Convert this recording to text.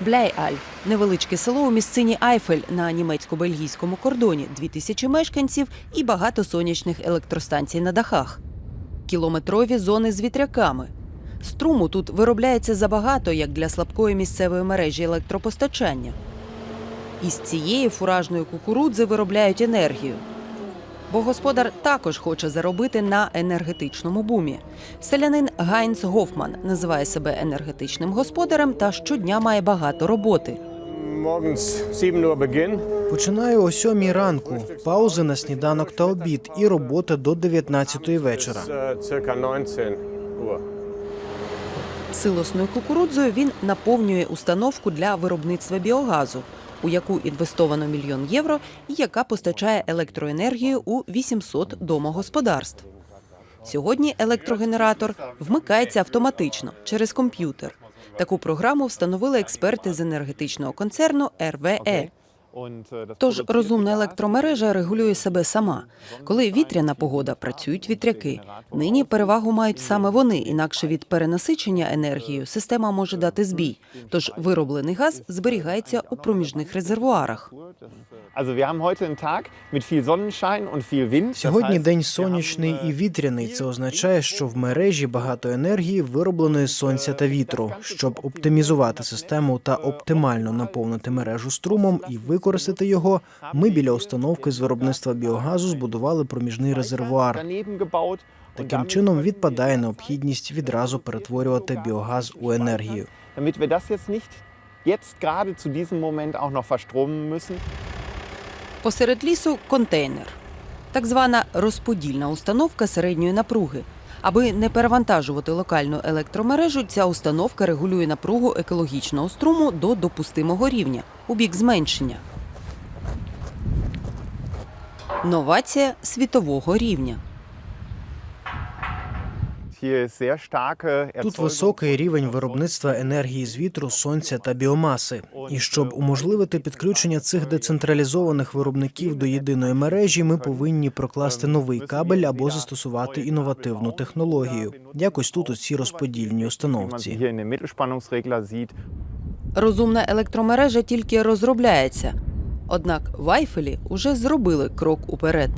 Бляй-Альф – невеличке село у місцині Айфель на німецько-бельгійському кордоні, дві тисячі мешканців і багато сонячних електростанцій на дахах. Кілометрові зони з вітряками. Струму тут виробляється забагато, як для слабкої місцевої мережі електропостачання. Із цієї фуражної кукурудзи виробляють енергію. Бо господар також хоче заробити на енергетичному бумі. Селянин Гайнц Гофман називає себе енергетичним господарем та щодня має багато роботи. Morgens 7 Uhr Beginn. Починаю о сьомій ранку, паузи на сніданок та обід і робота до 19-ї вечора. Äh, circa 19 Uhr. Силосною кукурудзою він наповнює установку для виробництва біогазу, у яку інвестовано мільйон євро, і яка постачає електроенергію у 800 домогосподарств. Сьогодні електрогенератор вмикається автоматично через комп'ютер. Таку програму встановили експерти з енергетичного концерну РВЕ. Тож розумна електромережа регулює себе сама. Коли вітряна погода працюють вітряки. Нині перевагу мають саме вони, інакше від перенасичення енергією система може дати збій. Тож вироблений газ зберігається у проміжних резервуарах. Сьогодні день сонячний і äh, вітряний. Це означає, що в мережі багато енергії виробленої з сонця та вітру. Щоб оптимізувати систему та оптимально наповнити мережу струмом і використати його. Ми біля установки з виробництва біогазу збудували проміжний резервуар. Таким чином відпадає необхідність відразу перетворювати біогаз у енергію. Посеред лісу контейнер, так звана розподільна установка середньої напруги. Аби не перевантажувати локальну електромережу, ця установка регулює напругу екологічного струму до допустимого рівня у бік зменшення. Новація світового рівня. Тут високий рівень виробництва енергії з вітру, сонця та біомаси. І щоб уможливити підключення цих децентралізованих виробників до єдиної мережі, ми повинні прокласти новий кабель або застосувати інновативну технологію. Якось тут у цій розподільній установці. Розумна електромережа тільки розробляється. Однак Вайфелі Айфелі уже зробили крок уперед.